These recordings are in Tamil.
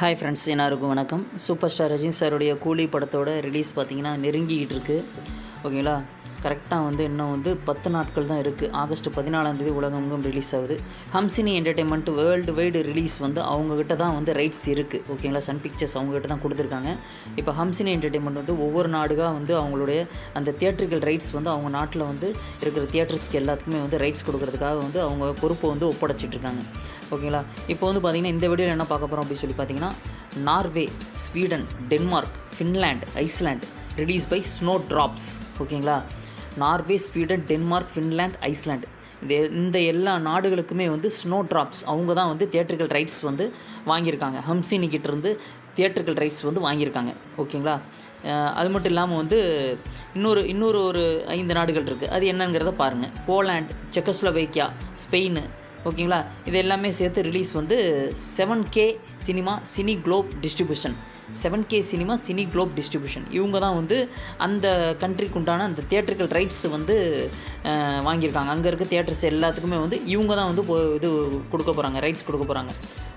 ஹாய் ஃப்ரெண்ட்ஸ் எல்லாருக்கும் வணக்கம். சூப்பர் ஸ்டார் ரஜினி சாருடைய கூலி படத்தோட ரிலீஸ் பார்த்தீங்கன்னா நெருங்கிக்கிட்டு இருக்குது ஓகேங்களா கரெக்டாக வந்து இன்னும் வந்து பத்து நாட்கள் தான் இருக்குது ஆகஸ்ட் பதினாலாந்தேதி உலகமெங்கும் ரிலீஸ் ஆகுது. Hamsini entertainment worldwide release வந்து அவங்கக்கிட்ட தான் வந்து ரைட்ஸ் இருக்குது ஓகேங்களா சன் பிக்சர்ஸ் அவங்ககிட்ட தான் கொடுத்துருக்காங்க. இப்போ ஹம்சினி என்டர்டைன்மெண்ட் வந்து ஒவ்வொரு நாடுகாக வந்து அவங்களுடைய அந்த தியேட்டர்கள் ரைட்ஸ் வந்து அவங்க நாட்டில் வந்து இருக்கிற தியேட்டர்ஸ்க்கு எல்லாத்துக்குமே வந்து ரைட்ஸ் கொடுக்கறதுக்காக வந்து அவங்க பொறுப்பை வந்து ஒப்படைச்சிட்ருக்காங்க ஓகேங்களா இப்போ வந்து பார்த்திங்கன்னா இந்த வீடியோவில் என்ன பார்க்க போகிறோம் அப்படின்னு சொல்லி பார்த்தீங்கன்னா Norway Sweden Denmark Finland Iceland release by snow drops ஓகேங்களா Norway Sweden Denmark Finland Iceland இது இந்த எல்லா நாடுகளுக்குமே வந்து ஸ்னோ ட்ராப்ஸ் அவங்க தான் வந்து தியேட்டர்கள் ரைட்ஸ் வந்து வாங்கியிருக்காங்க. ஹம்சினிக்கிட்ட இருந்து தியேட்டர்கள் ரைட்ஸ் வந்து வாங்கியிருக்காங்க. ஓகேங்களா? அது மட்டும் இல்லாமல் வந்து இன்னொரு இன்னொரு ஒரு ஐந்து நாடுகள் இருக்குது அது என்னங்கிறத பாருங்கள் போலாண்ட் செக்கோஸ்லோவேக்கியா ஸ்பெயின். ஓகேங்களா? இது எல்லாமே சேர்த்து ரிலீஸ் வந்து seven K cinema cine globe distribution seven K cinema cine globe distribution இவங்க தான் வந்து அந்த கண்ட்ரிக்கு உண்டான அந்த தியேட்டர்கள் ரைட்ஸ் வந்து வாங்கியிருக்காங்க. அங்கே இருக்க தியேட்டர்ஸ் எல்லாத்துக்குமே வந்து இவங்க தான் வந்து போ- இது கொடுக்க போகிறாங்க ரைட்ஸ் கொடுக்க போகிறாங்க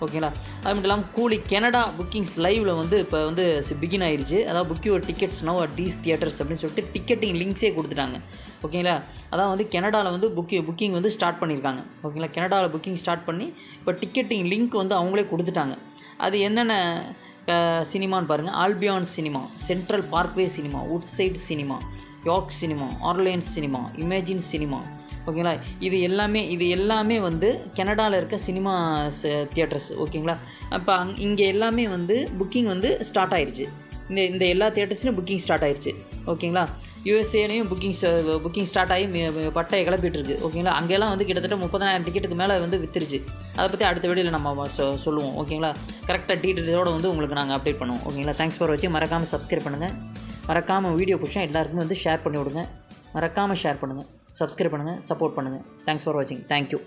ஓகேங்களா? அது மட்டும் இல்லாமல் கூலி கெனடா புக்கிங்ஸ் லைவில் வந்து இப்போ வந்து பிகின் ஆயிடுச்சு அதாவது book your tickets now at these theatres அப்படின்னு சொல்லிட்டு டிக்கெட்டிங் லிங்க்ஸே கொடுத்துட்டாங்க. ஓகேங்களா? அதான் வந்து கெனடாவில் வந்து புக்கி புக்கிங் வந்து ஸ்டார்ட் பண்ணியிருக்காங்க. ஓகேங்களா? கெனடாவில் புக்கிங் ஸ்டார்ட் பண்ணி இப்போ டிக்கெட்டிங் லிங்க் வந்து அவங்களே கொடுத்துட்டாங்க. அது என்னென்ன சினிமான்னு பாருங்கள் Albion cinema central Parkway cinema Woodside cinema York cinema Orleans cinema Imagine cinema. ஓகேங்களா? இது எல்லாமே இது எல்லாமே வந்து கனடாவில் இருக்க சினிமா தியேட்டர்ஸ். ஓகேங்களா? அப்போ அங் இங்கே எல்லாமே வந்து புக்கிங் வந்து ஸ்டார்ட் ஆயிடுச்சு இந்த இந்த எல்லா தியேட்டர்ஸ்லையும் புக்கிங் ஸ்டார்ட் ஆயிடுச்சு ஓகேங்களா? யூஎஸ்ஏலையும் புக்கிங் புக்கிங் ஸ்டார்ட் ஆகி பட்டையை கிளப்பிட்டுருக்கு. ஓகேங்களா அங்கெல்லாம் வந்து கிட்டத்தட்ட முப்பதாயிரம் டிக்கெட்டுக்கு மேலே வந்து வித்துருச்சு. அதை பற்றி அடுத்த வீடியோவில் நம்ம சொ- சொல்லுவோம். ஓகேங்களா கரெக்டாக டீட்டெயிலோட வந்து உங்களுக்கு நாங்கள் அப்டேட் பண்ணுவோம். ஓகேங்களா தேங்க்ஸ் ஃபார் வச்சு மறக்காமல் சப்ஸ்கிரைப் பண்ணுங்கள் மறக்காமல் வீடியோ பிடிச்சா எல்லாருக்குமே வந்து ஷேர் பண்ணி விடுங்க. மறக்காமல் ஷேர் பண்ணுங்கள் சப்ஸ்கிரைப் பண்ணுங்கள் சப்போர்ட் பண்ணுங்கள் தேங்க்ஸ் ஃபார் வாட்சிங் தேங்க்யூ